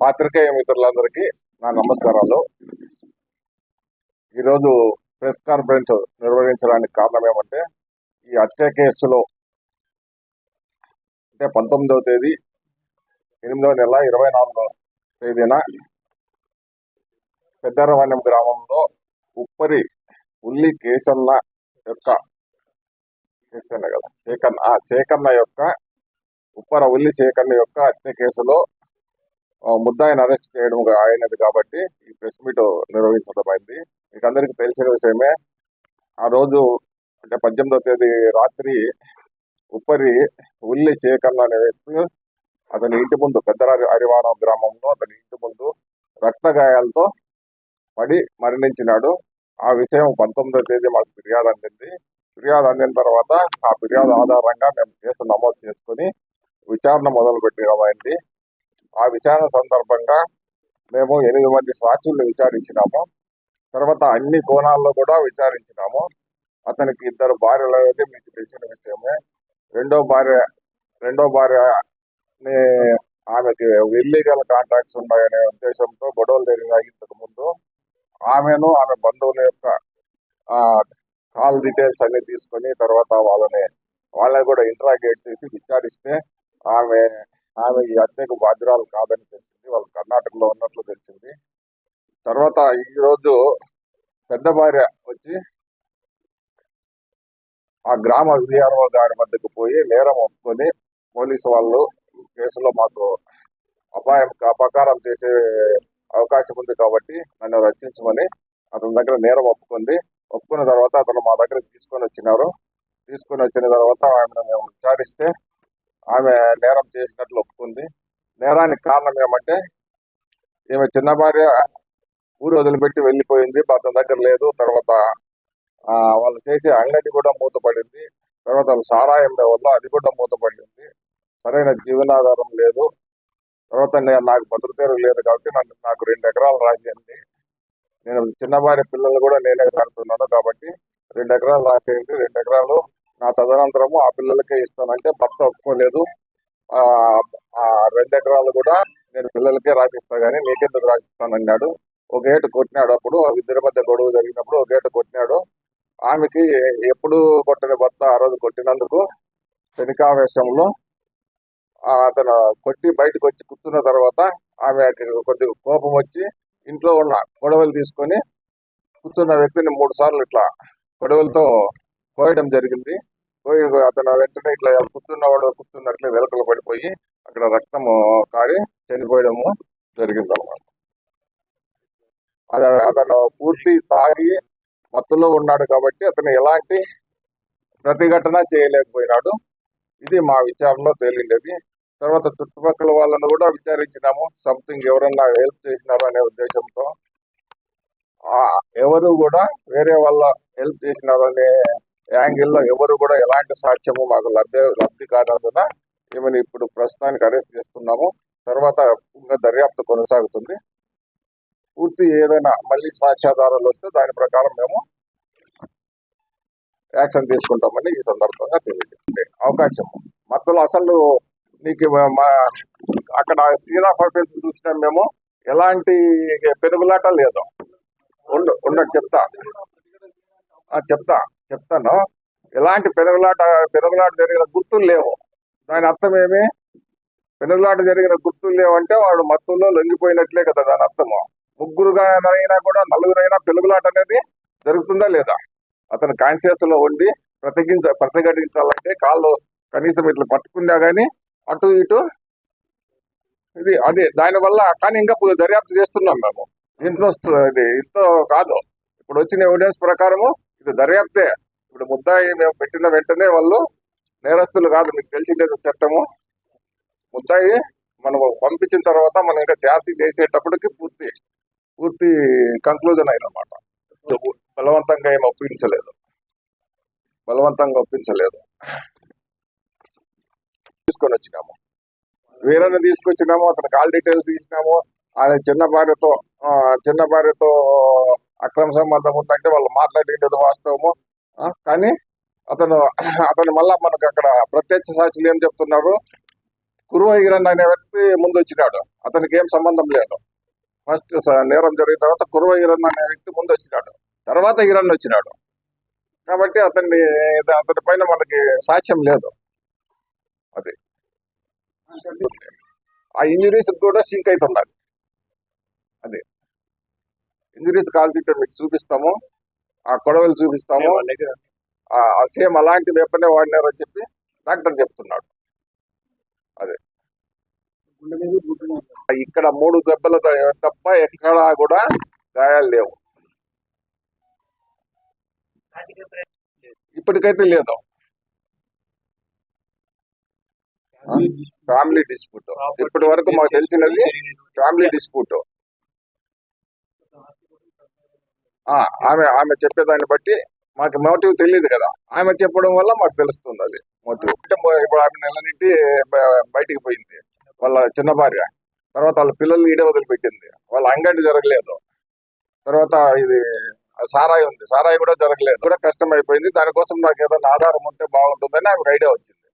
పాత్రికేయ మిత్రులందరికీ నా నమస్కారాలు. ఈరోజు ప్రెస్ కాన్ఫరెన్స్ నిర్వహించడానికి కారణం ఏమంటే ఈ హత్య కేసులో అంటే పంతొమ్మిదవ తేదీ ఎనిమిదవ నెల ఇరవై నాలుగవ తేదీన పెద్దరవన్యం గ్రామంలో ఉప్పరి ఉల్లి కేసన్న యొక్క కేసన్న కదా శేఖన్న ఆ, శేఖన్న యొక్క ఉప్పర ఉల్లి యొక్క హత్య కేసులో ముద్దాయిని అరెస్ట్ చేయడం అయినది కాబట్టి ఈ ప్రెస్ మీట్ నిర్వహించడం మీకు అందరికీ తెలిసిన విషయమే ఆ రోజు అంటే పద్దెనిమిదో తేదీ రాత్రి ఉప్పరి ఉల్లి శేఖర్ల అనే వ్యక్తి అతని ఇంటి ముందు పెద్ద అరివారం గ్రామంలో అతని ఇంటి ముందు రక్త గాయాలతో పడి మరణించినాడు. ఆ విషయం పంతొమ్మిదవ తేదీ మాకు ఫిర్యాదు అందింది. ఫిర్యాదు అందిన తర్వాత ఆ ఫిర్యాదు ఆధారంగా మేము కేసు నమోదు చేసుకుని విచారణ మొదలు పెట్టడమైంది ఆ విచారణ సందర్భంగా మేము ఎనిమిది మంది సాక్షుల్ని విచారించినాము. తర్వాత అన్ని కోణాల్లో కూడా విచారించినాము. అతనికి ఇద్దరు భార్యలు అనేది మీకు తెలిసిన విషయమే. రెండో భార్య రెండో భార్యని ఆమెకి ఇల్లీగల్ కాంట్రాక్ట్స్ ఉన్నాయనే ఉద్దేశంతో గొడవలు జరిగినాయి ఇంతకు ముందు ఆమెను ఆమె బంధువుల యొక్క ఆ, కాల్ డీటెయిల్స్ అన్ని తీసుకొని తర్వాత వాళ్ళని వాళ్ళని కూడా ఇంటరాగేట్ చేసి విచారిస్తే ఆమె ఆమె ఈ హత్యకు బాధ్యురాలు కాదని తెలిసింది. వాళ్ళు కర్ణాటకలో ఉన్నట్లు తెలిసింది. తర్వాత ఈ రోజు పెద్ద భార్య వచ్చి ఆ గ్రామ విఆర్ఓ గారి మధ్యకు పోయి నేరం ఒప్పుకొని పోలీసు వాళ్ళు ఈ కేసులో మాకు అపాయం అపకారం చేసే అవకాశం ఉంది కాబట్టి నన్ను రక్షించమని అతని దగ్గర నేరం ఒప్పుకుంది. ఒప్పుకున్న తర్వాత అతను మా దగ్గర తీసుకొని వచ్చినారు. తీసుకొని వచ్చిన తర్వాత ఆమెను మేము విచారిస్తే ఆమె నేరం చేసినట్లు ఒప్పుకుంది. నేరానికి కారణం ఏమంటే ఈమె చిన్న భార్య ఊరు వదిలిపెట్టి వెళ్ళిపోయింది అతని దగ్గర లేదు. తర్వాత వాళ్ళు చేసే అంగడి కూడా మూతపడింది. తర్వాత వాళ్ళు సారాయం వల్ల అది కూడా మూతపడింది. సరైన జీవనాధారం లేదు. తర్వాత నేను నాకు భద్రతీరు లేదు కాబట్టి నన్ను నాకు రెండు ఎకరాలు రాసేయండి. నేను చిన్న భార్య పిల్లలు కూడా నేనే కడుతున్నాను కాబట్టి రెండు ఎకరాలు రాసేయండి. రెండు ఎకరాలు నా తదనంతరము ఆ పిల్లలకే ఇస్తానంటే భర్త ఒప్పుకోలేదు. ఆ రెండు ఎకరాలు కూడా నేను పిల్లలకే రాసిస్తా గానీ నీకెందుకు రాసిస్తాను అన్నాడు. ఒక ఏటు కొట్టినాడు అప్పుడు. ఇద్దరి మధ్య గొడవ జరిగినప్పుడు ఒక ఏటు కొట్టినాడు. ఆమెకి ఎప్పుడు కొట్టిన భర్త ఆ రోజు కొట్టినందుకు శనికావేశంలో అతను కొట్టి బయటకు వచ్చి కూర్చున్న తర్వాత ఆమె కొద్దిగా కోపం వచ్చి ఇంట్లో ఉన్న గొడవలు తీసుకొని కూర్చున్న వ్యక్తిని మూడు సార్లు ఇట్లా గొడవలతో కోయడం జరిగింది. అతను వెంటనే ఇట్లా కూర్చున్నవాడు కూర్చున్నట్లే వెలకలు పడిపోయి అక్కడ రక్తము కాడి చనిపోయడము జరిగింది అనమాట అతను పూర్తి తాగి మత్తులో ఉన్నాడు కాబట్టి అతను ఎలాంటి ప్రతిఘటన చేయలేకపోయినాడు. ఇది మా విచారణలో తేలిండేది. తర్వాత చుట్టుపక్కల వాళ్ళను కూడా విచారించినాము. సంథింగ్ ఎవరన్నా హెల్ప్ చేసినారు అనే ఉద్దేశంతో. ఎవరు కూడా వేరే వాళ్ళ హెల్ప్ చేసినారు అనే యాంగిల్లో ఎవరు కూడా ఎలాంటి సాక్ష్యము మాకు లబ్ధి లబ్ధి కానందున ఈమెను ఇప్పుడు ప్రస్తుతానికి అరెస్ట్ చేస్తున్నాము. తర్వాత ఇంకా దర్యాప్తు కొనసాగుతుంది. పూర్తి ఏదైనా మళ్ళీ సాక్ష్యాధారాలు వస్తే దాని ప్రకారం మేము యాక్షన్ తీసుకుంటామని ఈ సందర్భంగా తెలియజేస్తే అవకాశం. మధ్యలో అసలు నీకు మా అక్కడ సీన్ ఆఫ్ చూసినా మేము ఎలాంటి పెరుగులాట లేదు. ఉండ ఉండదు చెప్తా. ఆ, చెప్తా. చెప్తాను. ఎలాంటి పెనుగులాట పెనుగులాట జరిగిన గుర్తులు లేవు. దాని అర్థం ఏమి? పెనుగులాట జరిగిన గుర్తులు లేవంటే వాడు మత్తుల్లో లొంగిపోయినట్లే కదా దాని అర్థము. ముగ్గురుగా అయినా కూడా నలుగురైనా పెనుగులాట అనేది జరుగుతుందా లేదా? అతను కాన్షియస్లో ఉండి ప్రతిగించ ప్రతిఘటించాలంటే కాళ్ళు కనీసం ఇట్లా పట్టుకున్నా కానీ అటు ఇటు ఇది అదే దానివల్ల కానీ ఇంకా దర్యాప్తు చేస్తున్నాం మేము. దీంట్లో స్- ఇది ఇంతో కాదు. ఇప్పుడు వచ్చిన ఎవిడెన్స్ ప్రకారము ఇది దర్యాప్తే. ఇప్పుడు ముద్దాయి మేము పెట్టిన వెంటనే వాళ్ళు నేరస్తులు కాదు మీకు తెలిసిందేదో చట్టము. ముద్దాయి మనం పంపించిన తర్వాత మనం ఇంకా ఛార్జీ చేసేటప్పటికి పూర్తి పూర్తి కంక్లూజన్ అయిందన్నమాట బలవంతంగా ఏమి ఒప్పించలేదు. బలవంతంగా ఒప్పించలేదు. తీసుకొని వచ్చినాము. వీరని తీసుకొచ్చినాము అతని కాల్ డీటెయిల్స్ తీసినాము. ఆయన చిన్న భార్యతో చిన్న భార్యతో అక్రమ సంబంధం ఉందంటే వాళ్ళు మాట్లాడేది వాస్తవము. కానీ అతను అతను మళ్ళా మనకు అక్కడ ప్రత్యక్ష సాక్షులు ఏం చెప్తున్నారు? కురువ ఈరన్ అనే వ్యక్తి ముందు వచ్చినాడు. అతనికి ఏం సంబంధం లేదు. ఫస్ట్ నేరం జరిగిన తర్వాత కురువ ఈరన్ అనే వ్యక్తి ముందు వచ్చినాడు. తర్వాత ఈరన్ వచ్చినాడు. కాబట్టి అతన్ని అతని పైన మనకి సాక్ష్యం లేదు. అది. ఆ ఇంజురీస్ కూడా సింక్ అవుతున్నారు అది. ఇంజురీస్ కాల్చుంటే మీకు చూపిస్తాము. ఆ కొడవలు చూపిస్తాము. సేమ్ అలాంటి వెపనే వాడినారని చెప్పి డాక్టర్ చెప్తున్నాడు. అదే. ఇక్కడ మూడు దెబ్బలు తప్ప ఎక్కడా కూడా గాయాలు లేవు. ఇప్పటికైతే లేదు. Family dispute. ఇప్పటి వరకు మాకు తెలిసినది ఫ్యామిలీ డిస్ప్యూట్. ఆమె ఆమె చెప్పేదాన్ని బట్టి మాకు మోటివ్ తెలియదు కదా. ఆమె చెప్పడం వల్ల మాకు తెలుస్తుంది అది మోటివ్. ఇప్పుడు ఆమె నెల నుండి బ- బయటికి పోయింది. వాళ్ళ చిన్న భార్య. తర్వాత వాళ్ళ పిల్లల్ని ఈడే వదిలిపెట్టింది. వాళ్ళ అంగడి జరగలేదు. తర్వాత ఇది సారాయి ఉంది. సారాయి కూడా జరగలేదు. కూడా కష్టం అయిపోయింది దానికోసం నాకు ఏదైనా ఆధారం ఉంటే బాగుంటుందని ఆమెకు ఐడియా వచ్చింది.